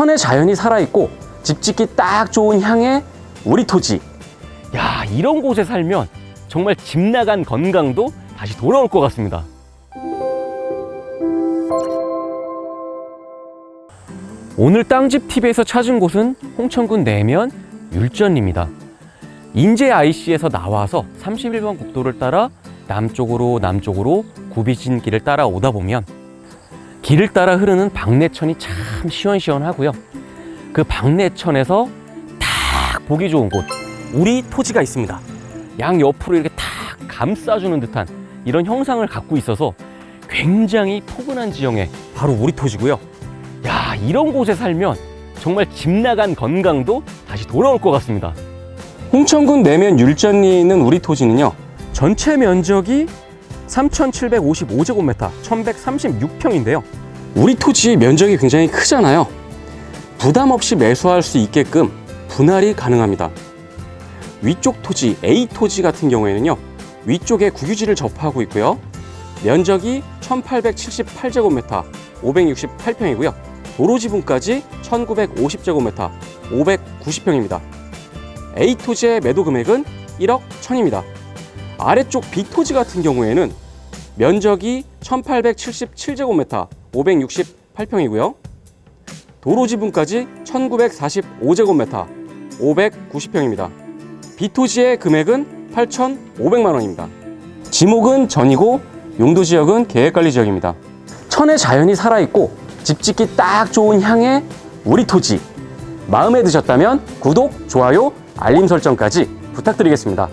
천의 자연이 살아있고 집 짓기 딱 좋은 향의 우리 토지. 야, 이런 곳에 살면 정말 집 나간 건강도 다시 돌아올 것 같습니다. 오늘 땅집 TV에서 찾은 곳은 홍천군 내면 율전입니다. 인제 IC에서 나와서 31번 국도를 따라 남쪽으로 남쪽으로 굽이진 길을 따라 오다 보면 길을 따라 흐르는 박내천이 참 시원시원하고요. 그 박내천에서 딱 보기 좋은 곳 우리 토지가 있습니다. 양 옆으로 이렇게 탁 감싸주는 듯한 이런 형상을 갖고 있어서 굉장히 포근한 지형에 바로 우리 토지고요. 야 이런 곳에 살면 정말 집 나간 건강도 다시 돌아올 것 같습니다. 홍천군 내면 율전리에 있는 우리 토지는요. 전체 면적이 3,755제곱미터, 1,136평인데요. 우리 토지 면적이 굉장히 크잖아요. 부담 없이 매수할 수 있게끔 분할이 가능합니다. 위쪽 토지, A 토지 같은 경우에는요. 위쪽에 국유지를 접하고 있고요. 면적이 1,878제곱미터, 568평이고요. 도로 지분까지 1,950제곱미터, 590평입니다. A 토지의 매도 금액은 1억 1000입니다. 아래쪽 B 토지 같은 경우에는 면적이 1877제곱미터 568평이고요. 도로 지분까지 1945제곱미터 590평입니다. B 토지의 금액은 8,500만 원입니다. 지목은 전이고 용도 지역은 계획관리 지역입니다. 천의 자연이 살아있고 집 짓기 딱 좋은 향의 우리 토지. 마음에 드셨다면 구독, 좋아요, 알림 설정까지 부탁드리겠습니다.